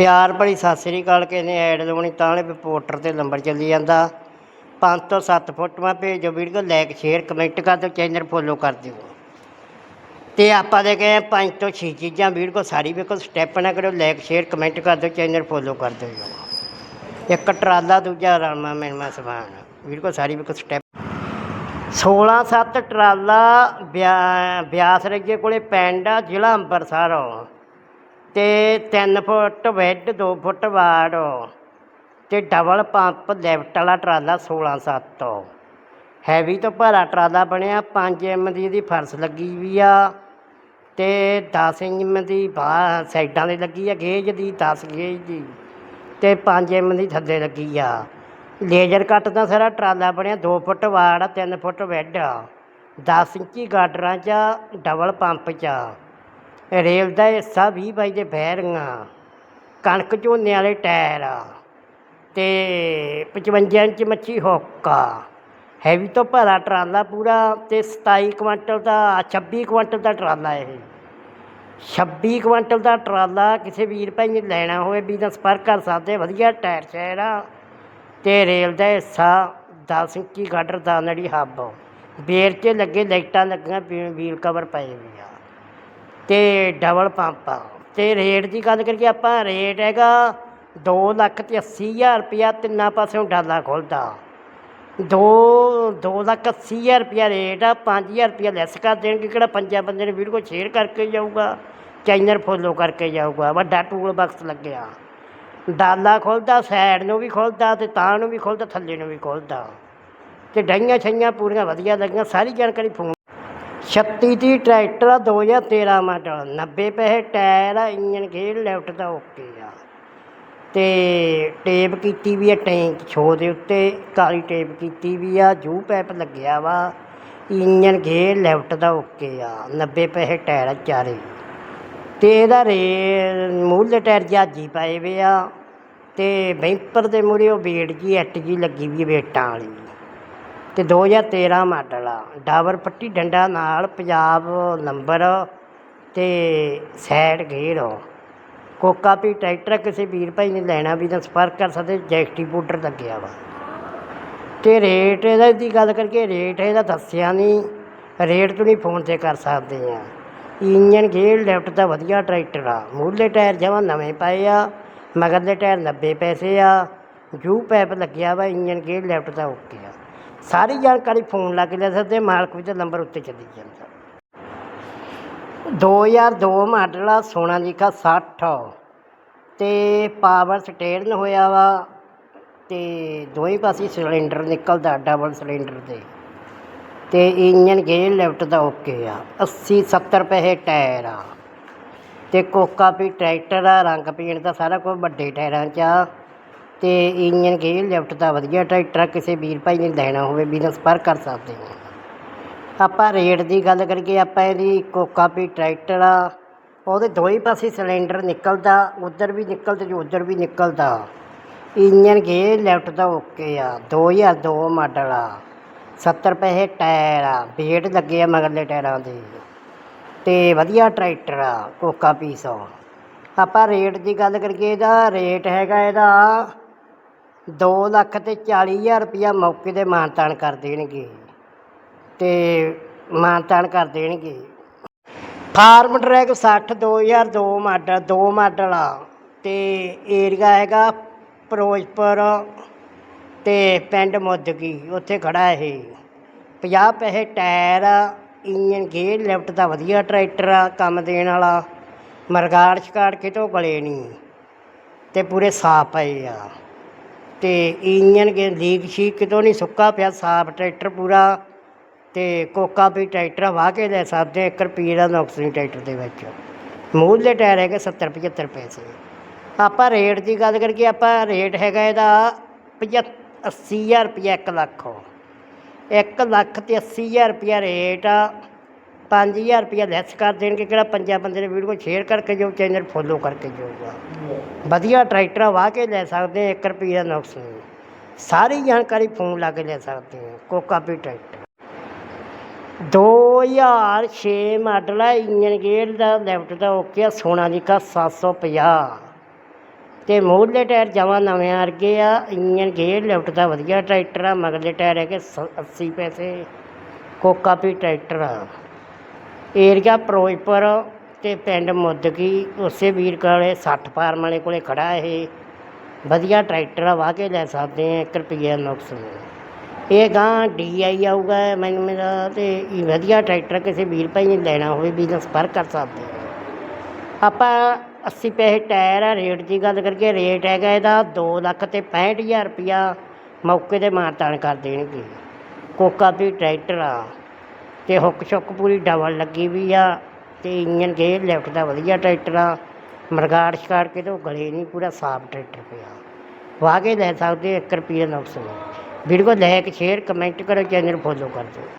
ਪਿਆਰ ਭਰੀ ਸਤਿ ਸ੍ਰੀ ਅਕਾਲ ਕਿਸੇ ਨੇ ਐਡ ਲਾਉਣੀ ਤਾਂ ਵਾਲੇ ਰਿਪੋਰਟਰ ਤੇ ਨੰਬਰ ਚੱਲੀ ਜਾਂਦਾ। 5 ਤੋਂ 7 ਫੋਟੋਆਂ ਭੇਜੋ ਵੀਡੀਓ ਲਾਈਕ ਸ਼ੇਅਰ ਕਮੈਂਟ ਕਰ ਦਿਓ ਚੈਨਲ ਫੋਲੋ ਕਰ ਦਿਓ। ਤੇ ਆਪਾਂ ਦੇ ਗਏ 5 ਤੋਂ 6 ਚੀਜ਼ਾਂ ਵੀਡੀਓ ਸਾਰੀ ਵੇਖੋ ਸਟੈਪ ਨਾ ਕਰੋ ਲਾਈਕ ਸ਼ੇਅਰ ਕਮੈਂਟ ਕਰ ਦਿਓ ਚੈਨਲ ਫੋਲੋ ਕਰ ਦਿਓ। ਇੱਕ ਟਰਾਲਾ, ਦੂਜਾ ਰਾਮਾ ਮੈਨਮਾ ਸਮਾਨ। ਵੀਡੀਓ ਸਾਰੀ ਵੇਖੋ ਸਟੈਪ 16 7 ਟਰਾਲਾ ਬਿਆ- ਬਿਆਸ ਰਗੇ ਕੋਲੇ, ਪਿੰਡ ਆ, ਜ਼ਿਲ੍ਹਾ ਅੰਬਰਸਰ। ਤੇ 3 ਫੁੱਟ ਬੈੱਡ 2 ਫੁੱਟ ਵਾੜ ਤੇ ਡਬਲ ਪੰਪ ਲੈਫਟ ਵਾਲਾ ਟਰਾਲਾ 16 7 ਹੈਵੀ ਤੋਂ ਭਾਰਾ ਟਰਾਲਾ ਬਣਿਆ 5 ਐਮ ਦੀ ਇਹਦੀ ਫਰਸ ਲੱਗੀ ਵੀ ਆ ਤੇ 10 ਐਮ ਦੀ ਬਾਹ ਸਾਈਡਾਂ ਤੇ ਲੱਗੀ ਆ ਗੇਜ ਦੀ 10 ਗੇਜ ਦੀ ਤੇ 5 ਐਮ ਦੀ ਥੱਲੇ ਲੱਗੀ ਆ ਲੇਜ਼ਰ ਕੱਟ ਦਾ ਸਾਰਾ ਟਰਾਲਾ ਬਣਿਆ 2 ਫੁੱਟ ਵਾੜ ਆ 3 ਫੁੱਟ ਬੈੱਡ ਆ 10 ਇੰਚੀ ਗਾਡਰਾਂ 'ਚ ਆ, ਡਬਲ ਪੰਪ 'ਚ ਆ। ਰੇਲ ਦਾ ਹਿੱਸਾ 20 ਬਾਈ ਦੇ ਬੈਰਿੰਗਾਂ ਕਣਕ ਝੋਨੇ ਵਾਲੇ ਟਾਇਰ। ਆ ਤੇ 55 ਇੰਚ ਮੱਛੀ ਹੋਕਾ। ਹੈਵੀ ਤੋਂ ਭਾਰਾ ਟਰਾਲਾ ਪੂਰਾ ਤੇ 27 ਕੁਇੰਟਲ ਦਾ 26 ਕੁਇੰਟਲ ਦਾ ਟਰਾਲਾ ਇਹ। 26 ਕੁਇੰਟਲ ਦਾ ਟਰਾਲਾ ਕਿਸੇ ਵੀਰ ਭਾਈ ਨੇ ਲੈਣਾ ਹੋਵੇ ਵੀ ਤਾਂ ਸੰਪਰਕ ਕਰ ਸਕਦੇ, ਵਧੀਆ ਟਾਇਰ ਸ਼ਾਇਰ ਆ। ਤੇ ਰੇਲ ਦਾ ਹਿੱਸਾ 10 ਇੰਚੀ ਗਾਡਰ ਦਾ ਨੜੀ ਹੱਬ। ਬੇਰ 'ਚ ਲੱਗੇ ਲਾਈਟਾਂ ਲੱਗੀਆਂ ਵੀਲ ਕਵਰ ਪਏ ਵੀ ਆ। ਤੇ ਡਬਲ ਪੰਪ ਆ। ਤੇ ਰੇਟ ਦੀ ਗੱਲ ਕਰੀਏ ਆਪਾਂ, ਰੇਟ ਹੈਗਾ 2 ਲੱਖ ਤੇ 80 ਹਜ਼ਾਰ ਰੁਪਇਆ ਤਿੰਨਾਂ ਪਾਸਿਓਂ ਡਾਲਾ ਖੁੱਲਦਾ। ਦੋ ਦੋ ਲੱਖ ਅੱਸੀ ਹਜ਼ਾਰ ਰੁਪਇਆ ਰੇਟ ਆ 5000 ਰੁਪਇਆ ਲੈਸ ਕਰ ਦੇਣਗੇ, ਕਿਹੜਾ ਪੰਜਾਂ ਬੰਦੇ ਨੇ ਵੀਡੀਓ ਸ਼ੇਅਰ ਕਰਕੇ ਜਾਊਗਾ, ਚੈਨਲ ਫੋਲੋ ਕਰਕੇ ਜਾਊਗਾ, ਵੱਡਾ ਟੂਲ ਬਾਕਸ ਲੱਗਿਆ। ਡਾਲਾ ਖੁੱਲਦਾ ਸਾਈਡ ਨੂੰ ਵੀ ਖੁੱਲਦਾ ਤੇ ਤਾਂ ਨੂੰ ਵੀ ਖੁੱਲਦਾ, ਥੱਲੇ ਨੂੰ ਵੀ ਖੁੱਲਦਾ। ਤੇ ਡਾਈਆਂ ਛਈਆਂ ਪੂਰੀਆਂ ਵਧੀਆ ਲੱਗੀਆਂ, ਸਾਰੀ ਜਾਣਕਾਰੀ ਫੋਨ ਛੱਤੀ ਤੀਹ ਟਰੈਕਟਰ ਆ 2013 ਮਾਡਲ। 90 ਪੈਸੇ ਟਾਇਰ ਆ ਇੰਜਨ ਗੇਅਰ, ਲੈਫਟ ਦਾ ਓਕੇ ਆ। ਤੇ ਟੇਪ ਕੀਤੀ ਵੀ ਆ, ਟੈਂਕ ਛੋ ਦੇ ਉੱਤੇ, ਕਾਲੀ ਟੇਪ ਕੀਤੀ ਵੀ ਆ, ਜੂ ਪੈਪ ਲੱਗਿਆ ਵਾ ਇੰਜਨ ਗੇਅਰ, ਲੈਫਟ ਦਾ ਓਕੇ ਆ। 90 ਪੈਸੇ ਟਾਇਰ ਆ ਚਾਰੇ। ਤੇ ਇਹਦਾ ਰੇ ਮੂਹਰਲੇ ਟਾਇਰ ਜਾਜੀ ਪਾਏ ਵੇ ਆ। ਤੇ ਬੈਂਪਰ ਦੇ ਮੂਹਰੇ ਉਹ ਬੇੜ ਜੀ, ਐਟ ਜੀ ਲੱਗੀ ਵੀ ਵੇਟਾਂ ਵਾਲੀ। ਅਤੇ ਦੋ ਹਜ਼ਾਰ ਤੇਰ੍ਹਾਂ ਮਾਡਲ ਆ। ਡਾਬਰ ਪੱਟੀ ਡੰਡਾ ਨਾਲ ਪੰਜਾਬ ਨੰਬਰ ਤੇ ਸਾਈਡ ਗੇਅਰ ਕੋਕਾ ਵੀ ਟਰੈਕਟਰ ਕਿਸੇ ਵੀਰ ਭਾਈ ਨੇ ਲੈਣਾ ਵੀ ਤਾਂ ਸੰਪਰਕ ਕਰ ਸਕਦੇ, ਜੈਕਟੀ ਬੂਟਰ ਲੱਗਿਆ ਵਾ। ਅਤੇ ਰੇਟ ਇਹਦਾ ਦੀ ਗੱਲ ਕਰਕੇ ਰੇਟ ਇਹਦਾ ਦੱਸਿਆ ਨਹੀਂ, ਰੇਟ ਤੁਸੀਂ ਫੋਨ ਤੇ ਕਰ ਸਕਦੇ ਆ। ਇੰਜਨ ਗੇਅਰ ਲੈਫਟ ਦਾ ਵਧੀਆ ਟਰੈਕਟਰ ਆ। ਮੂਹਰਲੇ ਟਾਇਰ ਜਮਾਂ ਨਵੇਂ ਪਏ ਆ, ਮਗਰਲੇ ਟਾਇਰ 90 ਪੈਸੇ ਆ। ਜੂ ਪੈਪ ਲੱਗਿਆ ਵਾ, ਇੰਜਨ ਗੇਅਰ ਲੈਫਟ ਦਾ ਓਕੇ ਆ। ਸਾਰੀ ਜਾਣਕਾਰੀ ਫੋਨ ਲਾ ਕੇ ਲੈ ਸਕਦੇ ਮਾਲਕ ਵਿੱਚ ਨੰਬਰ ਉੱਤੇ ਚੱਲੀ ਜਾਂਦਾ। 2002 ਮਾਡਲ ਆ, ਸੋਨਾ ਸੋਨਾਲੀਕਾ 60 ਤੇ ਪਾਵਰ ਸਟੇਰਨ ਹੋਇਆ ਵਾ ਤੇ ਦੋਵੇਂ ਪਾਸੇ ਸਿਲੰਡਰ ਨਿਕਲਦਾ ਡਬਲ ਸਿਲੰਡਰ ਦੇ। ਤੇ ਇੰਜਨ ਗੇਅਰ ਲੈਫਟ ਦਾ ਓਕੇ ਆ 80 70 ਰੁਪਏ ਟਾਇਰ ਆ। ਤੇ ਕੋਕਾ ਵੀ ਟਰੈਕਟਰ ਆ, ਰੰਗ ਪੀਣ ਦਾ ਸਾਰਾ ਕੁਝ ਵੱਡੇ ਟਾਇਰਾਂ 'ਚ ਆ। ਅਤੇ ਇੰਜਨ ਗੇਅਰ ਲੈਫਟ ਦਾ ਵਧੀਆ, ਟਰੈਕਟਰ ਆ ਕਿਸੇ ਵੀਰ ਭਾਈ ਨੇ ਲੈਣਾ ਹੋਵੇ ਬਿਜ਼ਨਸ ਪਰ ਕਰ ਸਕਦੇ ਆ ਆਪਾਂ ਰੇਟ ਦੀ ਗੱਲ ਕਰੀਏ, ਆਪਾਂ ਇਹਦੀ ਕੋਕਾ ਵੀ ਟਰੈਕਟਰ ਆ, ਉਹਦੇ ਦੋਵੇਂ ਪਾਸੇ ਸਿਲੰਡਰ ਨਿਕਲਦਾ, ਉਧਰ ਵੀ ਨਿਕਲਦਾ ਜੋ ਉਧਰ ਵੀ ਨਿਕਲਦਾ। ਇੰਜਨ ਗੇਅਰ ਲੈਫਟ ਦਾ ਓਕੇ ਆ 2002 ਮਾਡਲ ਆ 70 ਪੈਸੇ ਟਾਇਰ ਆ ਵੇਟ ਲੱਗੇ ਆ ਮਗਰਲੇ ਟਾਇਰਾਂ ਦੇ। ਤੇ ਵਧੀਆ ਟਰੈਕਟਰ ਆ, ਕੋਕਾ ਪੀਸ ਆ। ਆਪਾਂ ਰੇਟ ਦੀ ਗੱਲ ਕਰੀਏ, ਇਹਦਾ ਰੇਟ ਹੈਗਾ ਇਹਦਾ 2 ਲੱਖ ਤੇ 40 ਹਜ਼ਾਰ ਰੁਪਇਆ ਮੌਕੇ ਤੇ ਮਾਨਤਾਨ ਕਰ ਦੇਣਗੇ ਤੇ ਮਾਨਤਾਨ ਕਰ ਦੇਣਗੇ। ਫਾਰਮ ਟਰੈਕ 60 2002 ਮਾਡਲ 2 ਮਾਡਲ ਆ। ਤੇ ਏਰੀਆ ਹੈਗਾ ਫਿਰੋਜ਼ਪੁਰ ਤੇ ਪਿੰਡ ਮੁੱਦਗੀ, ਉੱਥੇ ਖੜਾ ਇਹ। 50 ਪੈਸੇ ਟਾਇਰ ਆ ਇੰਜਨ ਗੇਅਰ, ਲਿਫਟ ਦਾ ਵਧੀਆ ਟਰੈਕਟਰ ਆ, ਕੰਮ ਦੇਣ ਵਾਲਾ। ਮਰਗਾੜ ਸ਼ਕਾੜ ਕਿਤੋਂ ਗਲੇ ਨਹੀਂ। ਤੇ ਪੂਰੇ ਸਾਫ਼ ਪਏ ਆ। ਤੇ ਇੰਜਨ ਗੇ ਲੀਕ ਸ਼ੀਕ ਕਿਤੋਂ ਨਹੀਂ ਸੁੱਕਾ ਪਿਆ, ਸਾਫ਼ ਟਰੈਕਟਰ ਪੂਰਾ ਤੇ ਕੋਕਾ ਵੀ ਟਰੈਕਟਰ ਵਾਹ ਕੇ ਲੈ ਸਕਦੇ 1 ਰੁਪਈਏ ਦਾ ਨੁਕਸਾਨ ਟਰੈਕਟਰ ਦੇ ਵਿੱਚ। ਮੂਹਰਲੇ ਟਾਇਰ ਹੈਗੇ 70 75 ਪੈਸੇ। ਆਪਾਂ ਰੇਟ ਦੀ ਗੱਲ ਕਰੀਏ, ਆਪਾਂ ਰੇਟ ਹੈਗਾ ਇਹਦਾ 75 80000 ਰੁਪਇਆ 1 ਲੱਖ। 1 ਲੱਖ ਤੇ 80000 ਰੁਪਇਆ ਰੇਟ ਆ। 5000 ਰੁਪਇਆ ਲੈਸ ਕਰ ਦੇਣਗੇ, ਕਿਹੜਾ ਪੰਜਾਂ ਬੰਦੇ ਨੇ ਵੀਡੀਓ ਸ਼ੇਅਰ ਕਰਕੇ ਜੋ ਚੈਨਲ ਫੋਲੋ ਕਰਕੇ ਜਾਊਗਾ ਵਧੀਆ ਟਰੈਕਟਰ ਆ, ਵਾਹ ਕੇ ਲੈ ਸਕਦੇ ਆ 1 ਰੁਪਈਏ ਦਾ ਨੁਕਸ ਨਹੀਂ। ਸਾਰੀ ਜਾਣਕਾਰੀ ਫੋਨ ਲਾ ਕੇ ਲੈ ਸਕਦੇ ਆ, ਕੋਕਾ ਵੀ ਟਰੈਕਟਰ 2006 ਮਾਡਲ ਹੈ ਇੰਜਨ ਗੇਅਰ ਦਾ ਲੈਫਟ ਦਾ ਓਕੇ ਆ ਸੋਨਾਲੀਕਾ 750 ਤੇ ਮੂਹਰਲੇ ਟਾਇਰ ਜਮਾਂ ਨਵੇਂ ਵਰਗੇ ਆ ਇੰਜਨ ਗੇਅਰ ਲੈਫਟ ਦਾ ਵਧੀਆ ਟਰੈਕਟਰ ਆ, ਮਗਰਲੇ ਟਾਇਰ ਹੈਗੇ ਸ- 80 ਪੈਸੇ ਕੋਕਾਪੀ ਟਰੈਕਟਰ ਆ। ਏਰੀਆ ਫਿਰੋਜ਼ਪੁਰ ਅਤੇ ਪਿੰਡ ਮੁੱਦਕੀ ਉਸੇ ਵੀਰ ਕੋਲ ਸੱਠ ਫਾਰਮ ਵਾਲੇ ਕੋਲ ਖੜ੍ਹਾ ਇਹ। ਵਧੀਆ ਟਰੈਕਟਰ ਆ, ਵਾਹ ਕੇ ਲੈ ਸਕਦੇ ਹਾਂ ਇੱਕ ਰੁਪਈਆ ਨੁਕਸ ਨਹੀਂ। ਇਹ ਗਾਂ ਡੀਆਈ ਆਊਗਾ, ਮੈਨੂੰ ਮੇਰਾ ਤੇ ਇਹ ਵਧੀਆ ਟਰੈਕਟਰ ਕਿਸੇ ਵੀਰ ਭਾਈ ਨੇ ਲੈਣਾ ਹੋਵੇ ਵੀ ਸੰਪਰਕ ਕਰ ਸਕਦੇ ਆ। ਆਪਾਂ 80 ਪੈਸੇ ਟਾਇਰ ਆ, ਰੇਟ ਦੀ ਗੱਲ ਕਰਕੇ ਰੇਟ ਹੈਗਾ ਇਹਦਾ 2 ਲੱਖ ਤੇ 65000 ਰੁਪਇਆ ਮੌਕੇ ਤੇ ਮਾਰਤਾਨ ਕਰ ਦੇਣਗੇ। ਕੋਕਾ ਵੀ ਟਰੈਕਟਰ ਆ। ਤੇ ਹੁੱਕ ਸ਼ੁੱਕ ਪੂਰੀ ਡਬਲ ਲੱਗੀ ਵੀ ਆ ਤੇ ਇੰਜਨ ਗੇਅਰ ਲਿਫਟ ਦਾ ਵਧੀਆ ਟਰੈਕਟਰ ਆ, ਮਰਗਾੜ ਛਕਾੜ ਕੇ ਤੇ ਉਹ ਗਲੇ ਨਹੀਂ ਪੂਰਾ ਸਾਫ਼ ਟਰੈਕਟਰ ਪਿਆ। ਵਾਹ ਕੇ ਲੈ ਸਕਦੇ 1 ਰੁਪਈਆ ਨੁਕਸ ਨਹੀਂ। ਵੀਡੀਓ ਲਾਇਕ ਸ਼ੇਅਰ ਕਮੈਂਟ ਕਰੋ ਚੈਨਲ ਫੋਲੋ ਕਰ ਦਿਓ।